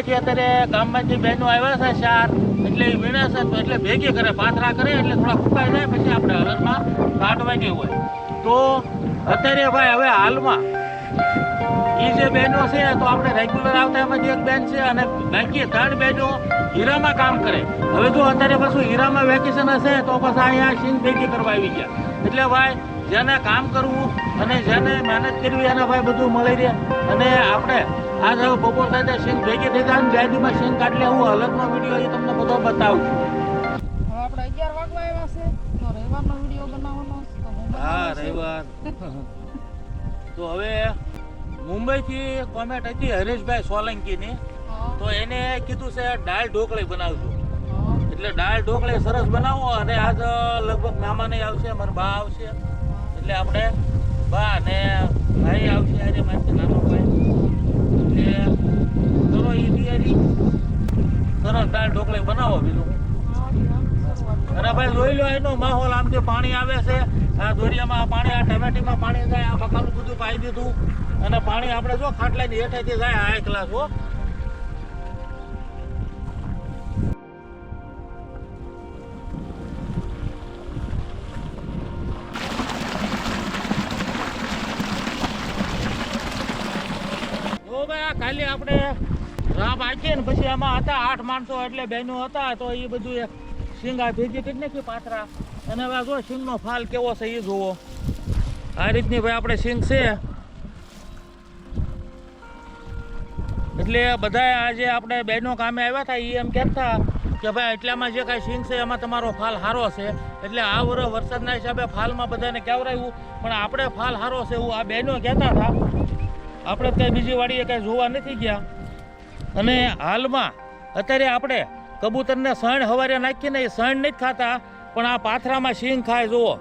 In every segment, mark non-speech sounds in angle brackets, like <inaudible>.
ભાગમાંથી અત્યારે ગામમાંથી બહેનો આવ્યા છે ચાર, એટલે એ વીણે છે તો એટલે ભેગી કરે, પાથરા કરે, એટલે થોડા ફૂકાઈ જાય, પછી આપણે હળરમાં કાઢવાની હોય. તો અત્યારે ભાઈ હવે હાલમાં એ જે બહેનો છે, તો આપણે રેગ્યુલર આવતા એમાં એક બેન છે અને બાકી ત્રણ બહેનો હીરામાં કામ કરે. હવે જો અત્યારે પાછું હીરામાં વેકેશન હશે, તો પછી અહીંયા સીન ભેગી કરવા આવી ગયા. એટલે ભાઈ, જેને કામ કરવું અને જેને મહેનત કરવી, એને ભાઈ બધું મળી રહે. અને આપણે આજ હવે બપોર સાથે સિંગ ભેગી થઈ ને બે દીમાં સિંગ કાઢી હું અલગનો વીડિયો એ તમને બધો બતાવું છું. આપણે અગિયાર વાગવા આવ્યા છે. તો રવિવારનો વીડિયો બનાવવાનો છે, તો હું હા રવિવાર. <laughs> તો હવે મુંબઈથી કોમેન્ટ હતી હરેશભાઈ સોલંકીની. તો એને કીધું છે દાળ ઢોકળી બનાવજો. એટલે દાળ ઢોકળી સરસ બનાવો અને આજ લગભગ મહેમાન આવશે મારા બા આવશે. એટલે આપણે બા અને ભાઈ આવશે આજે મારથી નાનો. સરસ દાળ ઢોકળી બનાવો બીજું. અને ભાઈ જોઈ લો, એનો માહોલ આમથી પાણી આવે છે, આ દોરિયામાં પાણી, આ ટમેટીમાં પાણી જાય, આ બકાલું બધું પાઈ દીધું. અને પાણી આપણે જો ખાટલાની હેઠેથી જાય, આ હો જો ભાઈ, આ કાલે આપણે આખીએ ને પછી આમાં હતા આઠ માણસો એટલે બહેનો હતા, તો એ બધું શીંગા ભેગી કરી નાખી પાથરા. અને હવે જો શીંગનો ફાલ કેવો છે એ જુઓ. આ રીતની ભાઈ આપણે શીંગ છે. એટલે બધા આજે આપણે બહેનો કામે આવ્યા હતા એ એમ કહેતા કે ભાઈ એટલામાં જે કાંઈ શીંગ છે એમાં તમારો ફાલ સારો છે. એટલે આ વરસ વરસાદના હિસાબે ફાલમાં બધાને કેવરાયું, પણ આપણે ફાલ સારો છે એવું આ બહેનો કહેતા હતા આપણે કંઈ બીજી વાડીએ કઈ જોવા નથી ગયા. અને હાલમાં અત્યારે આપણે કબૂતરને સણ હવારે નાખીને એ સણ નથી ખાતા, પણ આ પાથરામાં શીંગ ખાય, જુઓ.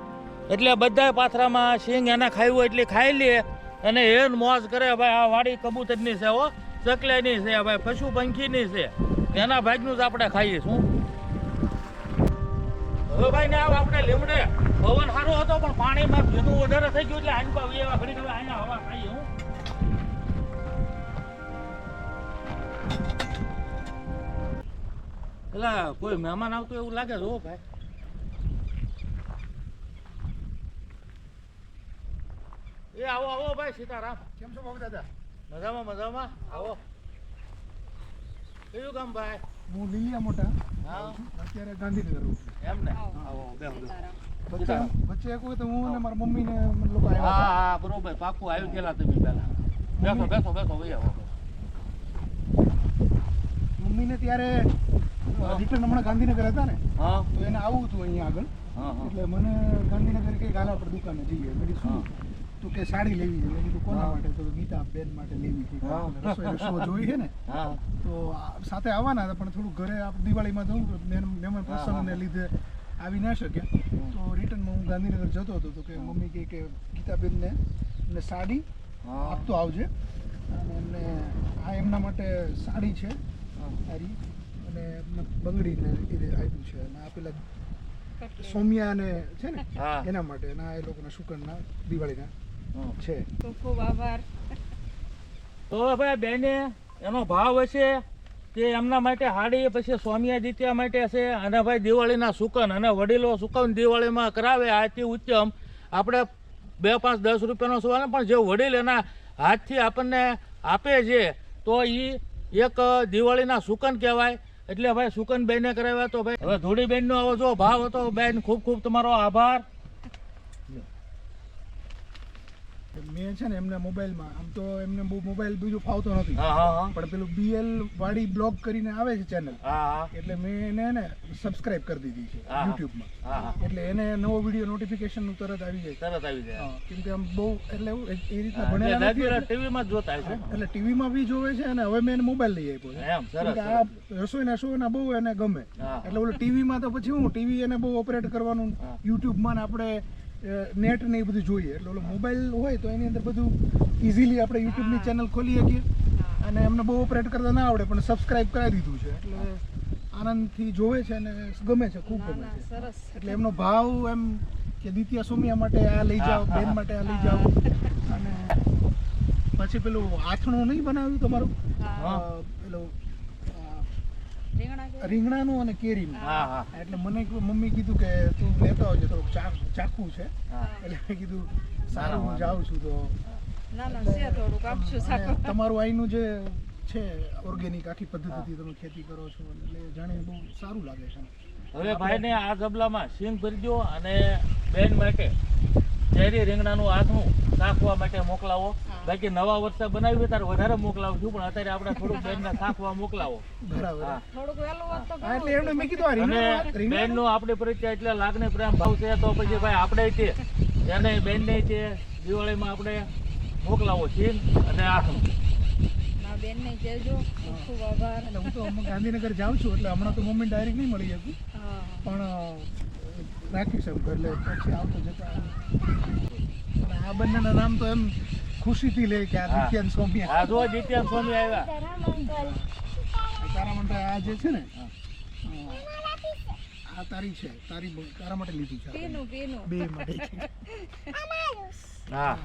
એટલે બધાય પાથરામાં શીંગ એના ખાવી એટલે ખાઈ લે. અને એન મોજ કરે, ભાઈ, આ વાડી કબૂતરની છે, હો. ચકલાની છે, ભાઈ, પશુ પંખીની છે. એના ભાગનું જ આપણે ખાઈએ શું? હવે ભાઈ, ને આપણે લીમડે. પવન સારો હતો, પણ પાણીમાં ભીનું વધારે થઈ ગયું, એટલે પાસે એવા ઘડી ઘડી અહીંયા એલા કોઈ મહેમાન આવતું એવું લાગે જો ભાઈ. એ આવો આવો ભાઈ સીતારામ. કેમ છો બાબુ દાદા? મજામાં મજામાં. આવો. કયું કામ ભાઈ? હું લીલિયા મોટા. હા. અત્યારે ગાંધીનગર રહું એમ ને? આવો બેહો. વચ્ચે એક વખત હું મારા મમ્મી ને લોકો હા આવ્યા હા બરોબર. પાકું આવી ગયેલા તમે પહેલા. બેસો બેસો બેસો ભાઈ આવો. મમ્મી ત્યારે રિટર્ન હમણાં ગાંધીનગર હતા ને હા. તો એને આવવું હતું અહીંયા આગળ. એટલે મને ગાંધીનગર કે ગાલા પર દુકાને જઈએ. મેં કીધું શું? તો કે સાડી લેવી છે. મેં કીધું કોના માટે? તો ગીતા બેન માટે લેવી છે. રસોઈ રસોઈ જોઈ છે ને તો સાથે આવવાના હતા પણ થોડું ઘરે દિવાળીમાં જવું તો મહેમાન. પ્રસંગને લીધે આવી ના શકે. તો રિટર્નમાં હું ગાંધીનગર જતો હતો તો કે મમ્મી કહે કે ગીતાબેનને ને સાડી આપતો આવજે. અને એમને આ એમના માટે સાડી છે. સારી અને બંગડીને એ આપ્યું છે. અને આ પેલા સૌમ્યા ને છે ને એના માટે. આ એ લોકોના શુકનના દિવાળીના હા. છે. તો ખૂબ આભાર. તો ભાઈ બેને એનો ભાવ હશે તે એમના માટે હાડી પછી સ્વામિયા જીત્યા માટે છે અને ભાઈ દિવાળીના સુકન અને વડીલો સુકન દિવાળીમાં કરાવે આથી ઉત્તમ. આપણે બે પાંચ દસ રૂપિયાનો સુવાને પણ જે વડીલ એના હાથથી આપણને આપે છે તો એ એક દિવાળીના સુકન કહેવાય. એટલે ભાઈ સુકન બેન કરાવ્યા તો ભાઈ. હવે ધોળી બેનનો આવો જો ભાવ હતો, બેન, ખૂબ ખૂબ તમારો આભાર. મેં છે ને એમને મોબાઈલમાં આમ તો એમને બહુ મોબાઈલ બીજું ફાવતો નથી. પણ પેલું બીએલ વાડી બ્લોગ કરીને આવે છે ચેનલ એટલે મેં એને ને સબસ્ક્રાઇબ કરી દીધી છે યુટ્યુબમાં એટલે એને નવો વીડિયો નોટિફિકેશનનું તરત આવી જાય તરત આવી જાય. કેમ કે આમ બહુ એટલે એ- રીતના હા, એટલે ભણેલા નથી regular એટલે- TV માં જ જોતા છે એટલે ટીવીમાં બી જોવે છે અને હવે મેં એને મોબાઈલ લઈ આપ્યો છે. આ રસોઈના શો ના બહુ એને ગમે. એટલે ઓલું ટીવીમાં તો પછી હું ટીવી એને બહુ ઓપરેટ કરવાનું. યુટ્યુબમાં ને આપણે નેટ ને એ બધું જોઈએ. એટલે ઓલો મોબાઈલ હોય તો એની અંદર બધું ઇઝીલી આપણે યુટ્યુબની ચેનલ ખોલી શકીએ. અને એમને બહુ ઓપરેટ કરતા ના આવડે પણ સબસ્ક્રાઇબ કરાવી દીધું છે. એટલે આનંદથી જોવે છે અને ગમે છે ખૂબ ગમે છે. સરસ. એટલે એમનો ભાવ એમ કે દ્વિતીય સોમિયા માટે આ લઈ જાઓ બેન માટે આ લઈ જાઓ. અને પછી પેલું આથણું નહીં બનાવ્યું તમારું? પેલું રીંગણાનું અને કેરીનું. હા હા. એટલે મને મમ્મી કીધું કે તું લેતો આવજો તો ચાખવું છે. એટલે મેં કીધું સારું હું જાઉં છું તો. ના ના તમારું અહીંનું જે છે ઓર્ગેનિક આખી પદ્ધતિથી તમે ખેતી કરો છો એટલે જાણીને બહુ સારું લાગે છે. હવે ભાઈને આ ગબલામાં સિંગ ભરજો અને બેન માટે. ચેરી રીંગણાનું આથમું શાકવા માટે મોકલાવો. બાકી નવા વર્ષે બનાવ્યું ત્યારે વધારે મોકલાવશું પણ અત્યારે આપણે થોડુંક બેનને શાકવા મોકલાવો. બરાબર. હા. થોડુંક વહેલું હોત તો હા એટલે એમને મેં કીધું આ અને રીંગણાનું બેન નો આપણે પરિચય એટલે લાગણી પ્રેમ ભાવ છે તો પછી ભાઈ આપણે છે. એને બેન ને છે દિવાળીમાં આપણે મોકલાવો છીન અને આથમું ના કહેજો. ખૂબ ખૂબ આભાર. હું તો ગાંધીનગર જાઉં છું એટલે હમણાં તો મમ્મી ડાયરેક્ટ નહીં મળી શકું. પણ અ, શકું એમ એટલે પછી આવતો જતા આ. બંનેના નામ તો એમ ખુશીથી લે કે આ હા. સ્વામી આ જો સ્વામી આવ્યા. તારા માટે આ જે છે ને આ તારી છે તારી તારા માટે લીધી છે પીનું પીનું બે માટે હા.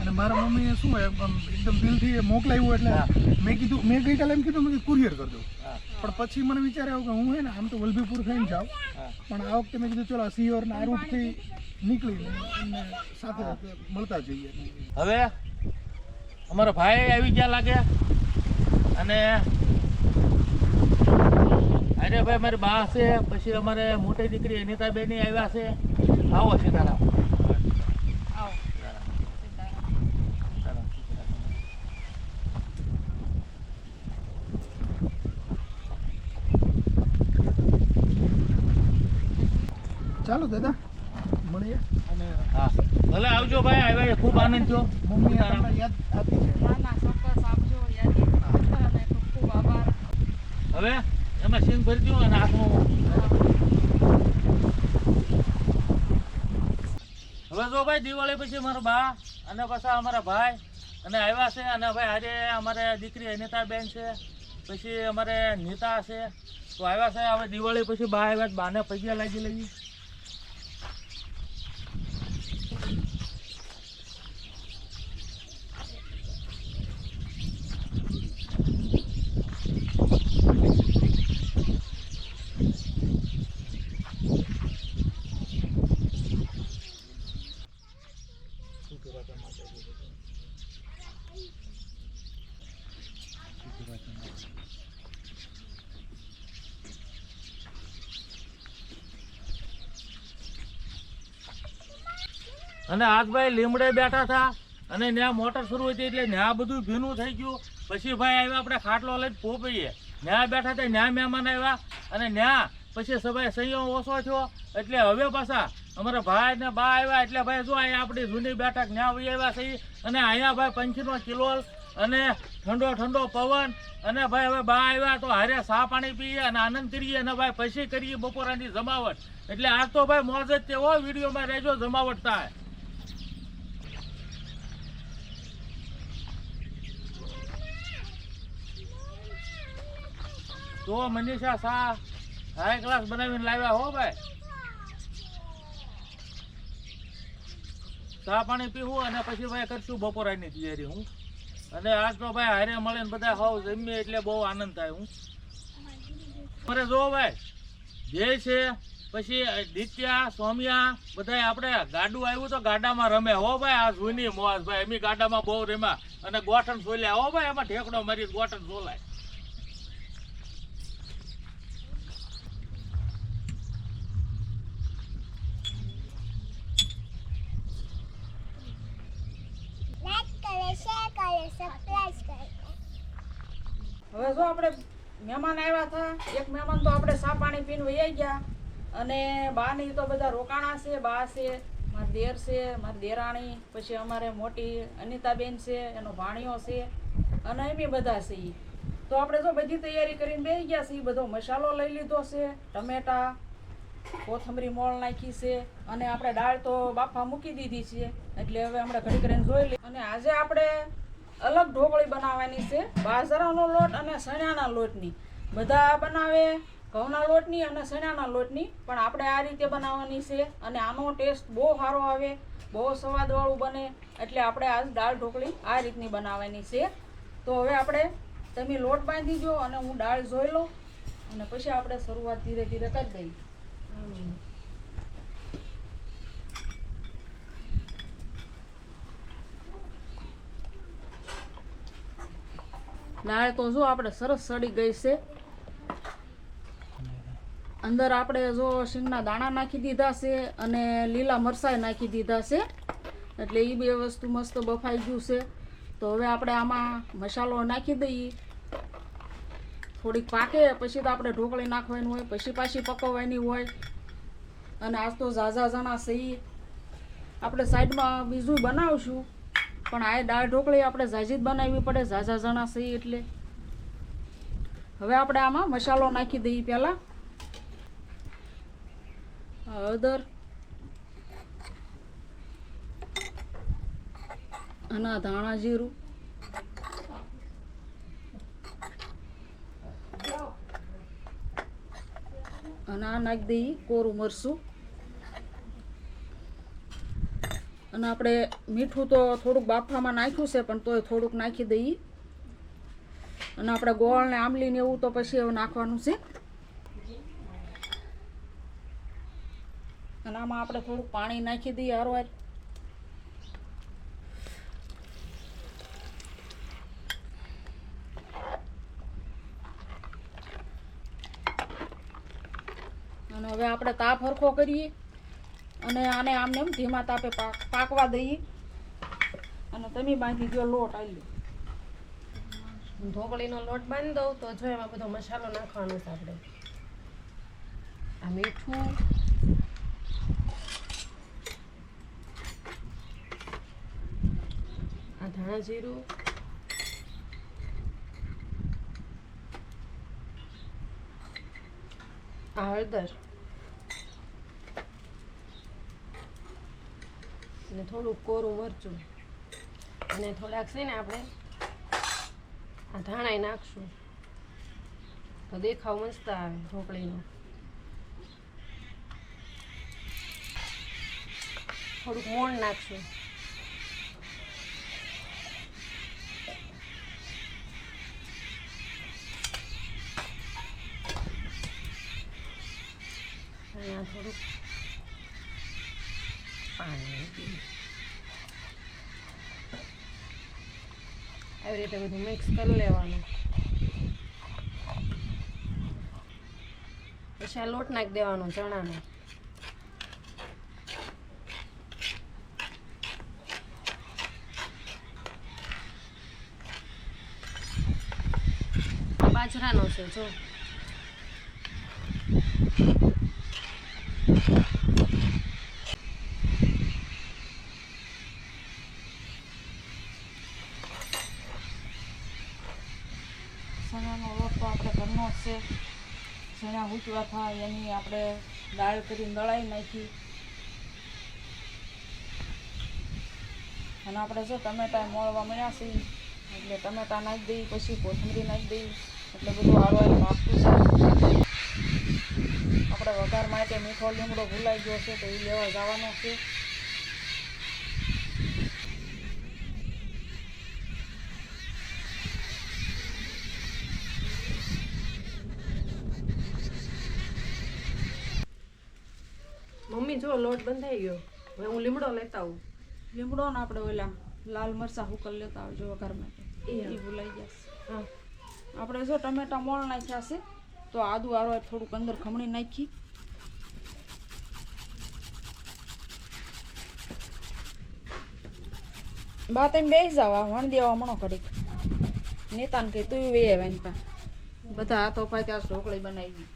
અને મારા મમ્મીએ શું એકદમ દિલથી એ મોકલાવ્યું એટલે મેં કીધું મેં ગઈકાલે એમ કીધું મેં કુરિયર કરી દઉં પણ પછી મને વિચાર આવ્યો કે હું હે ને આમ તો વલભીપુર થઈને જાઉં. પણ આ વખતે મેં કીધું ચલો સિયોર ના રૂટથી એમને સાથે મળતા જઈએ. હવે અમારા ભાઈ આવી ગયા લાગે. અને અરે ભાઈ મારી બા છે પછી અમારે મોટી દીકરી અનિતાબેન આવ્યા છે. આવો સીતારામ. આવો ચાલો દાદા મળીએ. અને હા ભલે આવજો ભાઈ આવ્યા ખૂબ આનંદ થયો. મમ્મી યાદ આપી છે. ના ના ચોક્કસ આપજો યાદી અને ખૂબ ખૂબ આભાર. હવે? એમાં સિંગ ભરજો અને આખું હવે જો ભાઈ દિવાળી પછી મારા બા અને પાછા અમારા ભાઈ અને આવ્યા છે અને ભાઈ આજે અમારે દીકરી અનિતાબેન છે, પછી અમારે નીતા છે તો આવ્યા છે, હવે દિવાળી પછી બા આવ્યા. બાને પૈસા લાગી લઈએ અને આજભાઈ લીમડે બેઠા હતા અને ત્યાં મોટર શરૂ હતી એટલે ત્યાં બધું ભીનું થઈ ગયું. પછી ભાઈ આવ્યા આપણે ખાટલો લઈને પોપીએ ત્યાં બેઠા હતા ત્યાં મહેમાન આવ્યા. અને ત્યાં પછી સભાઈ સંયમ ઓછો થયો. એટલે હવે પાછા અમારા ભાઈ ને બા આવ્યા. એટલે ભાઈ જો અહીંયા આપણી જૂની બેઠક ત્યાં વહી આવ્યા છે અને અહીંયા ભાઈ પંખીનો કિલોલ અને ઠંડો ઠંડો પવન. અને ભાઈ હવે બા આવ્યા તો હારે સા પાણી પીએ અને આનંદ કરીએ અને ભાઈ પછી કરીએ બપોરાની જમાવટ. એટલે આજ તો ભાઈ મોજ જ તેવો વિડીયોમાં રહેજો, જમાવટ થાય. તો મનીષા સા હાઈ ક્લાસ બનાવીને લાવ્યા હો ભાઈ. ચા પાણી પીવું અને પછી ભાઈ કરશું બપોરાની તૈયારી હું. અને આજ તો ભાઈ હારે મળે ને બધા હોવ જમીએ એટલે બહુ આનંદ થાય હું. અરે જો ભાઈ, જે છે, પછી દિત્યા, સોમિયા બધા આપણે ગાડું આવ્યું તો ગાડામાં રમે હો ભાઈ, આ જૂની મોજ ભાઈ, એમી ગાડામાં બહુ રમ્યા. અને ગોઠણ સોલ્યા હો ભાઈ, એમાં ઠેકડો મારી ગોઠણ સોલાય. હવે જો આપણે મહેમાન આવ્યા હતા એક મહેમાન તો આપણે સા પાણી પીને વહી ગયા. અને બાની તો બધા રોકાણા છે, બા છે, મારા દેર છે, મારી દેરાણી, પછી અમારે મોટી અનિતાબેન છે, એનો ભાણિયો છે, અને એમ બધા છે. તો આપણે જો બધી તૈયારી કરીને બેસી ગયા છે ઈ બધો મસાલો લઈ લીધો છે, ટમેટા, કોથમરી મોળ નાખી છે, અને આપણે દાળ તો બાફા મૂકી દીધી છે, એટલે હવે આપણે ઘડી કરીને જોઈ લઈએ. અને આજે આપણે અલગ ઢોકળી બનાવવાની છે. બાજરાનો લોટ અને ચણાના લોટની. બધા બનાવે, ઘઉંના લોટની અને ચણાના લોટની. પણ આપણે આ રીતે બનાવવાની છે અને આનો ટેસ્ટ બહુ સારો આવે, બહુ સ્વાદવાળું બને. એટલે આપણે આજ દાળ ઢોકળી આ રીતની બનાવવાની છે. તો હવે આપણે તમે લોટ બાંધી દો અને હું દાળ જોઈ લઉં. અને પછી આપણે શરૂઆત ધીરે ધીરે કરી દઈએ. દાળ તો જો આપણે સરસ સડી ગઈ છે. અંદર આપણે જો શીંગના દાણા નાખી દીધા છે અને લીલા મરસાઈ નાખી દીધા છે. એટલે એ બે વસ્તુ મસ્ત બફાઈ ગયું છે. તો હવે આપણે આમાં મસાલો નાખી દઈએ. થોડીક પાકે, પછી તો આપણે ઢોકળી નાખવાની હોય, પછી પાછી પકવવાની હોય. અને આજ તો ઝાઝા જણા સહી આપણે સાઈડમાં બીજું બનાવશું. પણ આ દાળ ઢોકળી આપણે ઝાઝી જ બનાવવી પડે, ઝાઝા જણા સહી એટલે. હવે આપણે આમાં મસાલો નાખી દઈએ પહેલાં. હળદર અને ધાણા જીરું. અને આ નાખી દઈએ કોરું મરચું. અને આપણે મીઠું તો થોડુંક બાફામાં નાખ્યું છે, પણ તોય થોડુંક નાખી દઈએ. અને આપણે ગોળ ને આંબલી ને એવું તો પછી એવું નાખવાનું છે. અને આમાં આપણે થોડુંક પાણી નાખી દઈએ હરવાર. અને હવે આપણે તાપ હરખો કરીએ. અને આને આમને એમ ધીમા તાપે પાક પાકવા દઈએ. અને તમે બાંધી ગયો લોટ આવી ઢોકળીનો લોટ બાંધી દઉં તો જો એમાં બધો મસાલો નાખવાનો છે આપણે. આ મીઠું. આ ધાણા જીરું. આ હળદર. અને થોડુંક કોરું મરચું. અને થોડાક છે ને આપણે આ ધાણા નાખશું. તો દેખાવ મસ્ત આવે ઢોકળીનો. થોડુંક મોણ નાખશું અને આ થોડુંક પાણી આવી રીતે બધું મિક્સ કરી લેવાનું. પછી આ લોટ નાખી દેવાનો ચણાનો. બાજરાનો છે જો ચણાનો લોટ તો આપણે ઘરનો જ છે ચણા હૂચવા થાય એની આપણે દાળ કરીને દળાવી નાખી. અને આપણે જો ટમેટા મોળવા મળ્યા છે, એટલે ટમેટા નાખી દઈએ, પછી કોથમરી નાખી દઈએ, એટલે બધું હારવાનું નાખતું છે. આપણે વઘાર માટે મીઠો લીમડો ભૂલાઈ ગયો છે, તો એ લેવા જવાનો છે મમ્મી જો લોટ બંધાઈ ગયો. હવે હું લીમડો લેતા આવું. લીમડો ને આપણે ઓલા લાલ મરચાં હુકલ લેતા આવજો વઘાર માટે એ ભૂલાઈ જશે. આપણે જો ટમેટા મોળ નાખ્યા છે તો આદુ આરો થોડુંક અંદર ખમણી નાખી. બા તમે બેસી જાવ આ વણ દેવા મણો ઘડીક. નેતાને કહી તું વે વાંચતા પા બધા હાથો પાય ત્યાં ઢોકળી બનાવી.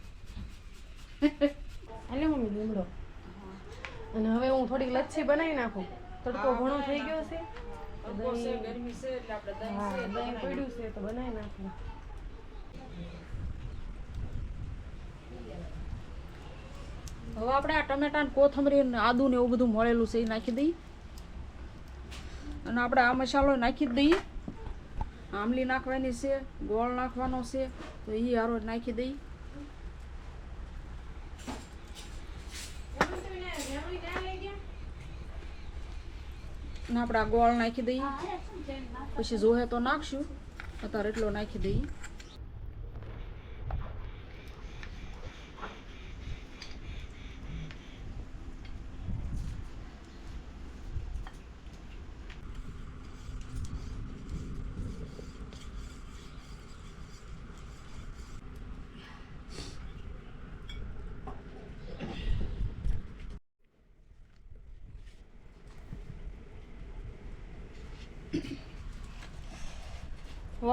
એટલે મમ્મી લીમડો. અને હવે હું થોડીક લચ્છી બનાવી નાખું. તડકો ઘણો થઈ ગયો છે. ગરમી છે એટલે આપણે હા દહીં પડ્યું છે તો બનાવી નાખું હવે આપણે આ ટમેટા ને કોથમરી ને આદુ ને એવું બધું મળેલું છે એ નાખી દઈએ. અને આપણે આ મસાલો નાખી દઈએ. આમલી નાખવાની છે ગોળ નાખવાનો છે તો એ હારો નાખી દઈએ. અને આપણે આ ગોળ નાખી દઈએ. પછી જોહે તો નાખશું. અત્યારે એટલો નાખી દઈએ.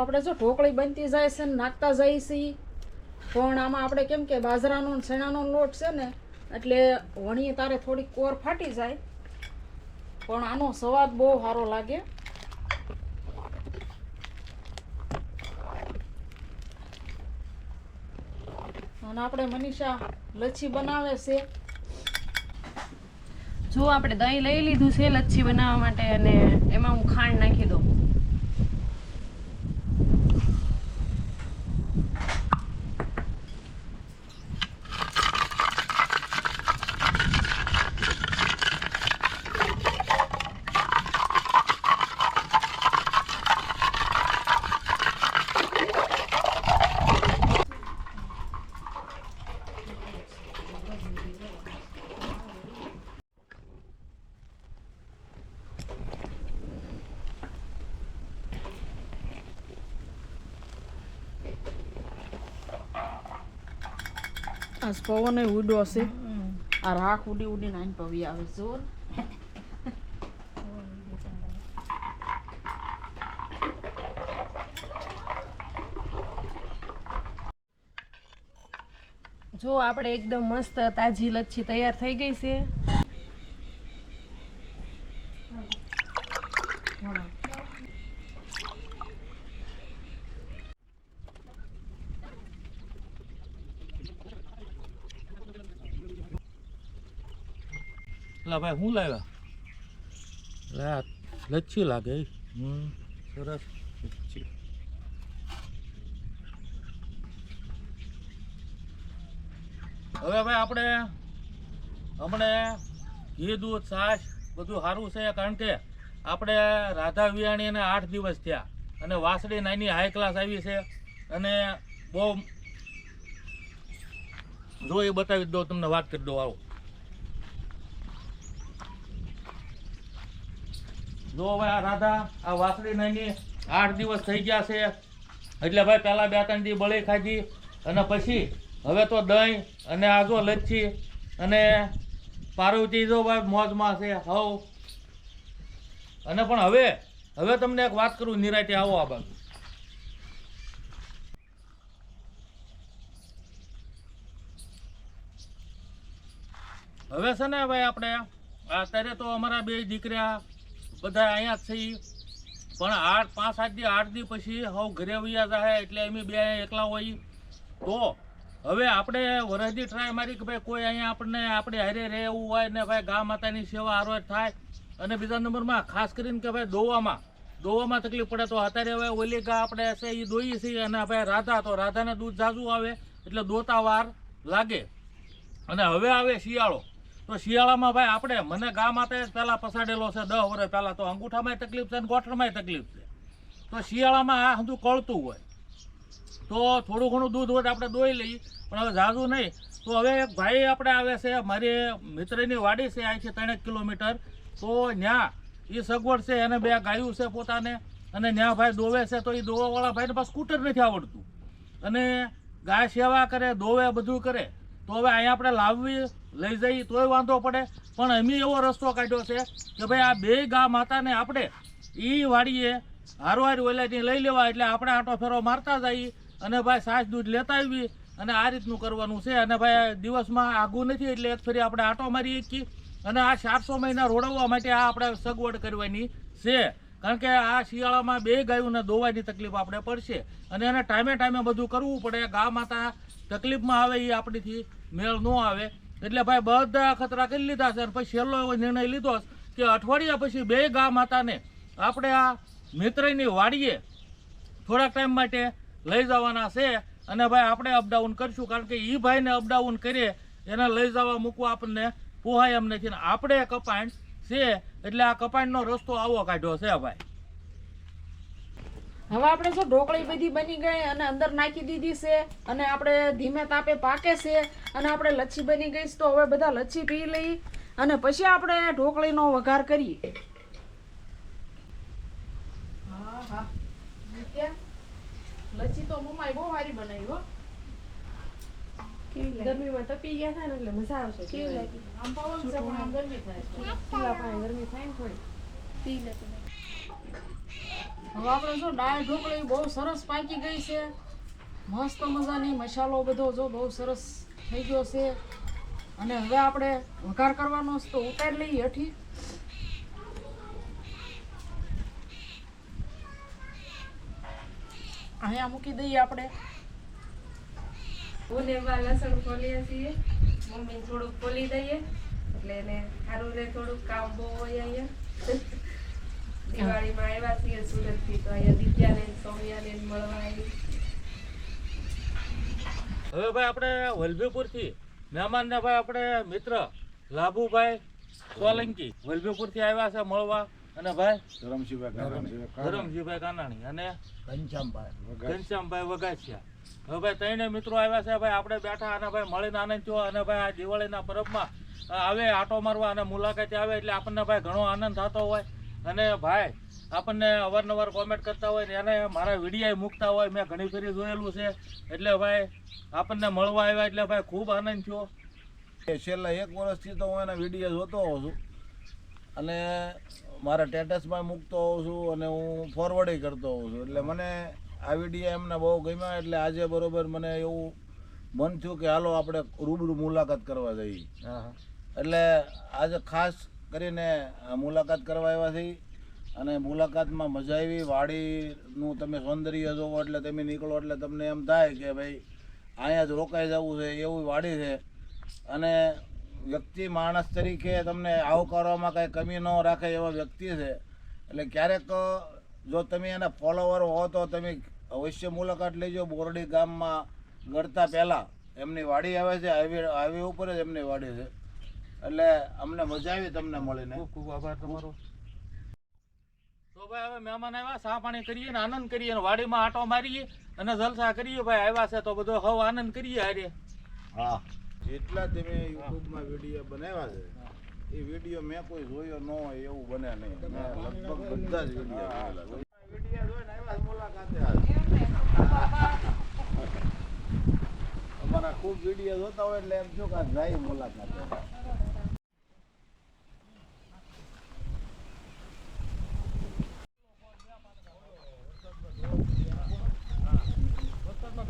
આપણે જો ઢોકળી બનતી જાય છે ને નાખતા જાય છે પણ આમાં આપણે કેમ કે બાજરાનો ને લોટ છે ને, એટલે વણીએ તારે થોડીક કોર ફાટી જાય. પણ આનો સ્વાદ બહુ સારો લાગે. અને આપણે મનીષા લચ્છી બનાવે છે. જો આપણે દહીં લઈ લીધું છે લચ્છી બનાવવા માટે અને એમાં હું ખાંડ નાખી દઉં. આ પવન ઉડો હશે આ રાખ ઉડી ઉડી આઈને પવી આવે જોર જો આપણે એકદમ મસ્ત તાજી લચ્છી તૈયાર થઈ ગઈ છે. લા ભાઈ શું લાવ્યા લા લચ્છી લાગે હમ. સરસ. લચ્છી. હવે ભાઈ આપણે હમણે ઘી દૂધ છાશ બધું સારું છે કારણ કે આપણે રાધા વિયાણીને આઠ દિવસ થયા અને વાસળી નાની હાઈ ક્લાસ આવી છે અને બહુ જો એ બતાવી દો તમને વાત કરી દો આવો. જો હવે આ રાધા, આ વાસળી નાની આઠ દિવસ થઈ ગયા છે. એટલે ભાઈ પહેલાં બે ત્રણ દી બળી ખાધી અને પછી હવે તો દહીં અને આ લચ્છી અને પાર્વતી જો ભાઈ મોજમાં છે, હવ. અને પણ હવે હવે તમને એક વાત કરું નિરાતે આવો આ બાજુ. હવે છે ને ભાઈ આપણે, અત્યારે તો અમારા બે દીકરા બધા અહીંયા જ છીએ પણ આઠ, પાંચ, સાત દી, આઠ દી પછી હવે ઘરે વૈયા જાય એટલે એમ બે એકલા હોય. તો હવે આપણે વરસદી ટ્રાય મારી કે ભાઈ કોઈ અહીંયા આપણને, આપણે હારે રહે એવું હોય ને ભાઈ ગા માતાની સેવા હારો થાય. અને બીજા નંબરમાં ખાસ કરીને કે ભાઈ દોવામાં દોવામાં તકલીફ પડે તો અત્યારે હવે ઓલી ગા આપણે છે એ દોઈએ છીએ અને ભાઈ રાધા, તો રાધાને દૂધ ઝાઝું આવે, એટલે દોતા વાર લાગે. અને હવે આવે શિયાળો. તો શિયાળામાં ભાઈ આપણે, મને ગા માટે પહેલાં પસાડેલો છે દસ વર્ષ પહેલાં, તો અંગૂઠામાંય તકલીફ છે અને ગોઠણમાંય તકલીફ છે. તો શિયાળામાં આ હજુ કળતું હોય. તો થોડું ઘણું દૂધ હોય આપણે દોઈ લઈએ, પણ હવે ઝાઝું નહીં. તો હવે એક ભાઈ આપણે આવે છે, મારી મિત્રની વાડી છે અહીંથી ત્રણેક કિલોમીટર. તો ત્યાં એ સગવડ છે, એને બે ગાયું છે પોતાને. અને ત્યાં ભાઈ દોવે છે, તો એ દોવાવાળા ભાઈને પાસે સ્કૂટર નથી આવડતું. અને ગાય સેવા કરે, દોવે, બધું કરે. તો હવે અહીંયા આપણે લાવવી, લઈ જઈએ, તોય વાંધો પડે. પણ અમે એવો રસ્તો કાઢ્યો છે કે ભાઈ આ બે ગા માતાને આપણે એ વાડીએ હારવાર ઓલાથી લઈ લેવા એટલે આપણે આંટો ફેરો મારતા જઈએ અને ભાઈ સાસ દૂધ લેતા આવી અને આ રીતનું કરવાનું છે. અને ભાઈ દિવસમાં આઘું નથી એટલે એક ફેરી આપણે આંટો મારી શકીએ અને આ ચારસો મહિના રોડવવા માટે આ આપણે સગવડ કરવાની છે. કારણ કે આ શિયાળામાં બે ગાયોને દોવાની તકલીફ આપણે પડશે. અને એને ટાઈમે ટાઈમે બધું કરવું પડે. ગા માતા તકલીફમાં આવે એ આપણીથી, મેળ ન આવે. એટલે ભાઈ બધા ખતરા કરી લીધા છે અને પછી છેલ્લો એવો નિર્ણય લીધો કે અઠવાડિયા પછી બે ગા માતાને આપણે આ મિત્રની વાડીએ થોડાક ટાઈમ માટે લઈ જવાના છે અને ભાઈ આપણે અપડાઉન કરશું કારણ કે એ ભાઈને અપડાઉન કરીએ એને લઈ જવા મૂકવા આપણને પોહાય એમ નથી આપણે કપાણ છે એટલે આ કપાણનો રસ્તો આવો કાઢ્યો છે ભાઈ. હવે આપણે જો ઢોકળી બધી બની ગઈ અને અંદર નાખી દીધી છે અને આપણે ધીમે તાપે પાકે છે અને આપણે લચ્છી બની ગઈ છે તો હવે બધા લચ્છી પી લઈ અને પછી આપણે ઢોકળીનો વઘાર કરીએ. હા હા. નિત્યા, લચ્છી તો મમ્માએ બહુ સારી બનાવી હો. ગરમીમાં તપી ગયા થાય ને એટલે મજા આવશે પીવાની. આમ પવન છે પણ આમ ગરમી થાય ગરમી થાય ને થોડી. હવે આપણે જો દાળ ઢોકળી બહુ સરસ પાકી ગઈ છે. મસ્ત મજાની મસાલો બધો જો બહુ સરસ થઈ ગયો છે. અને હવે આપણે વઘાર કરવાનો તો ઉતારી લઈએ હેઠી. અહીંયા મૂકી દઈએ આપણે. એવા લસણ ખોલીએ છીએ. મમ્મી થોડુંક ખોલી દઈએ. એટલે એને સારું રહે થોડુંક કામ બહુ હોય અહીંયા. દિવાળીમાં આવ્યા છીએ સુરતથી તો અહીંયા દિત્યાને સૌમ્યાને મળવા આવી. હવે ભાઈ આપણે વલભીપુરથી મહેમાનને ભાઈ આપણે મિત્ર લાભુભાઈ સોલંકી વલભીપુરથી આવ્યા છે મળવા. અને ભાઈ ધરમજીભાઈ કાનાણી. અને ઘનશ્યામભાઈ. વગાસિયા. હવે ભાઈ ત્રણે મિત્રો આવ્યા છે ભાઈ આપણે બેઠા અને ભાઈ મળીને આનંદ થયો અને ભાઈ આ દિવાળીના પર્વમાં આવે આટો મારવા અને મુલાકાતે આવે એટલે આપણને ભાઈ ઘણો આનંદ થતો હોય. અને ભાઈ આપણને અવારનવાર કોમેન્ટ કરતા હોય ને એને મારા વિડીયા મૂકતા હોય. મેં ઘણી ફેરી જોયેલું છે. એટલે ભાઈ આપણને મળવા આવ્યા એટલે ભાઈ ખૂબ આનંદ થયો. છેલ્લા એક વર્ષથી તો હું એના વીડિયો જોતો હોઉં છું. અને મારા સ્ટેટસમાં મૂકતો હોઉં છું અને હું ફોરવર્ડ કરતો હોઉં છું. એટલે મને આ વીડિયો એમને બહુ ગમ્યા એટલે આજે બરોબર મને એવું મન થયું કે હાલો આપણે રૂબરૂ મુલાકાત કરવા જઈએ. એટલે આજે ખાસ કરીને મુલાકાત કરવા આવ્યા છીએ અને મુલાકાતમાં મજા આવી. વાડીનું તમે સૌંદર્ય જોવો એટલે તમે નીકળો એટલે તમને એમ થાય કે ભાઈ, અહીંયા જ રોકાઈ જવું છે, એવું વાડી છે. અને વ્યક્તિ માણસ તરીકે તમને આવકારવામાં કાંઈ કમી ન રાખે એવા વ્યક્તિ છે. એટલે ક્યારેક જો તમે એના ફોલોવર હો તો તમે અવશ્ય મુલાકાત લેજો. બોરડી ગામમાં ગળતા પહેલાં એમની વાડી આવે છે, હાઈવે હાઈવે ઉપર જ એમની વાડી છે. એટલે અમને મજા આવી તમને મળીને. ખૂબ ખૂબ આભાર તમારો. તો ભાઈ હવે મહેમાન આવ્યા સા પાણી કરીએ ને આનંદ કરીએ ને વાડીમાં આટો મારીએ અને જલસા કરીએ. ભાઈ આવ્યા છે તો બધો હવ આનંદ કરીએ હારે. હા. જેટલા તમે યુટ્યુબમાં વીડિયો બનાવ્યા છે એ વીડિયો મેં કોઈ જોયો ન હોય એવું બને નહીં. લગભગ બધા જ વીડિયો વીડિયો જોઈને આવ્યા મુલાકાતે અમારા ખૂબ વીડિયો જોતા હોય એટલે એમ શું કે જાય મુલાકાતે.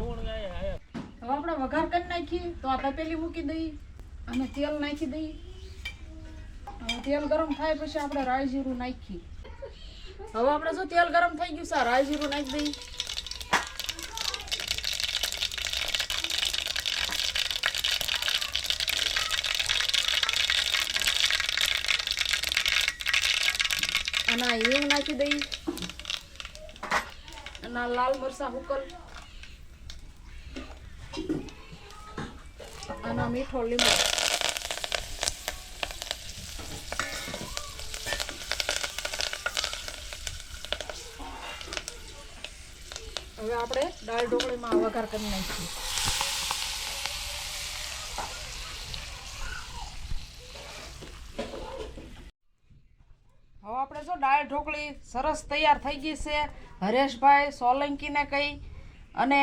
હવે આપણે વઘાર કરી નાખીએ, તો આ તપેલી મૂકી દઈએ અને તેલ નાખી દઈએ. તેલ ગરમ થાય પછી આપણે રાઈ જીરું નાખીએ. હવે આપણે જો તેલ ગરમ થઈ ગયું છે રાઈ જીરું નાખી દઈએ. અને હિંગ નાખી દઈએ. અને લાલ મરચા હુકલ અને મીઠો લીંબુ હવે આપણે દાળ ઢોકળીમાં વઘાર કરી નાખીએ. હવે આપણે જો દાળ ઢોકળી સરસ તૈયાર થઈ ગઈ છે. હરેશભાઈ સોલંકીને કહી અને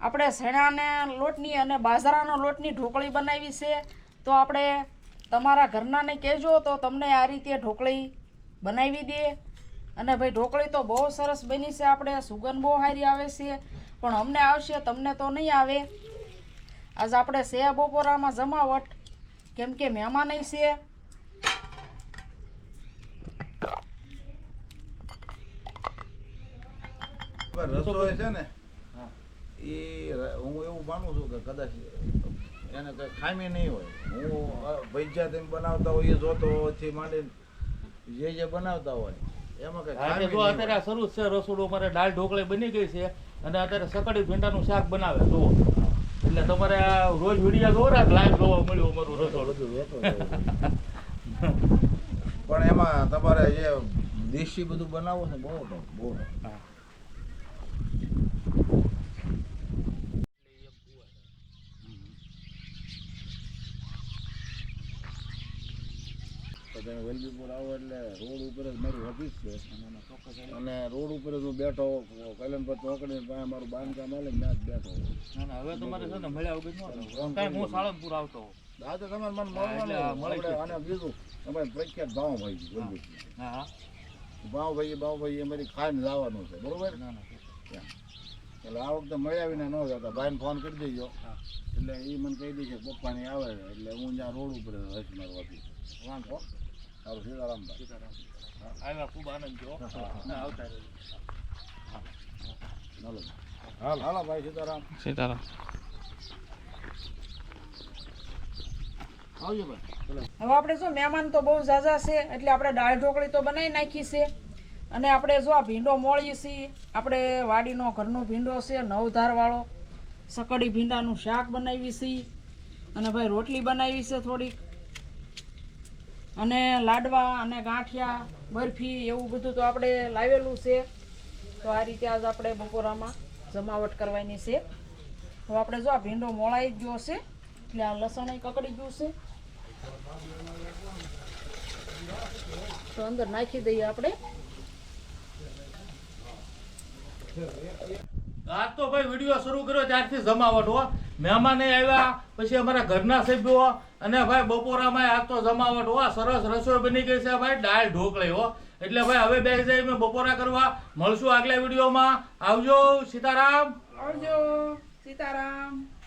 આપણે શેણાને લોટની અને બાજરાનો લોટની ઢોકળી બનાવી છે, તો આપણે તમારા ઘરનાને કહેજો તો તમને આ રીતે ઢોકળી બનાવી દે. અને ભાઈ, ઢોકળી તો બહુ સરસ બની છે, આપણે સુગંધ બહુ સારી આવે છે, પણ અમને આવશે, તમને તો નહીં આવે. આજ આપણે સે બપોરામાં જમાવટ, કેમ કે મહેમાન છે. રસોઈ છે ને? એ હું એવું માનું છું કે કદાચ એને કંઈ ખામી નહીં હોય. હું ભજીયા તેમ બનાવતા હોય એ જોતો હોવાથી માંડીને જે જે બનાવતા હોય એમાં કંઈ ખામી જો અત્યારે આ શરૂ છે રસોડું અમારે દાળ ઢોકળી બની ગઈ છે અને અત્યારે સકડી ભીંડાનું શાક બનાવે જુઓ. એટલે તમારે આ રોજ વીડિયો જોવો ને લાઈવ જોવા મળ્યું અમારું રસોડું. પણ એમાં તમારે જે દેશી બધું બનાવો ને બહુ બહુ તો તમે વેલબીપુર આવો એટલે રોડ ઉપર જ મારું ઓફિસ છે. અને રોડ ઉપર જ હું બેઠો કલ્યાણપત ચોકડી પાસે મારું બાંધકામ હાલે ત્યાં જ બેઠો હવે તમારે છે ને મળ્યા વગર હું સાળંગપુર આવતો. આ તો તમારે મને હા, મળવાનું. બીજું તમારે પ્રખ્યાત ભાવભાઈ છે હા હા. ભાવભાઈ ભાવભાઈ અમારી ખાઈને જવાનું છે બરોબર? એટલે આ વખતે મળ્યા વિના ન જતા ભાઈને ફોન કરી દેજો. એટલે એ મને કહી દે છે કે પપ્પાની આવે એટલે હું ત્યાં રોડ ઉપર હશ મારું ઓફિસ. વાંધો. સારું સીતારામભાઈ સીતારામ આવ્યા ખૂબ આનંદ ના, આવતા રહેજો. હાલો. હાલ. હાલો ભાઈ સીતારામ. સીતારામ. હવે આપણે શું મહેમાન તો બહુ ઝાઝા છે એટલે આપણે દાળ ઢોકળી તો બનાવી નાખી છે. અને આપણે જો આ ભીંડો મોળીએ છીએ આપણે વાડીનો ઘરનો ભીંડો છે નવધારવાળો સકડી ભીંડાનું શાક બનાવી છીએ અને ભાઈ રોટલી બનાવી છે થોડીક. અને લાડવા અને ગાંઠિયા, બરફી એવું બધું તો આપણે લાવેલું છે. તો આ રીતે આજ આપણે બપોરામાં જમાવટ કરવાની છે. હવે આપણે જો આ ભીંડો મોળાઈ ગયો છે, એટલે આ લસણ કકડી ગયું છે. તો અંદર નાખી દઈએ આપણે. આજ તો ભાઈ વીડિયો શરૂ કર્યો, ત્યારથી જમાવટ હો. મહેમાને આવ્યા, પછી અમારા ઘરના સભ્યો અને ભાઈ બપોરામાં આજ તો જમાવટ હો. સરસ રસોઈ બની ગઈ છે ભાઈ, દાળ ઢોકળી હો. એટલે ભાઈ હવે બે જાય મેં બપોરા કરવા. મળશું આગલા વિડીયોમાં. આવજો, સીતારામ. આવજો, સીતારામ.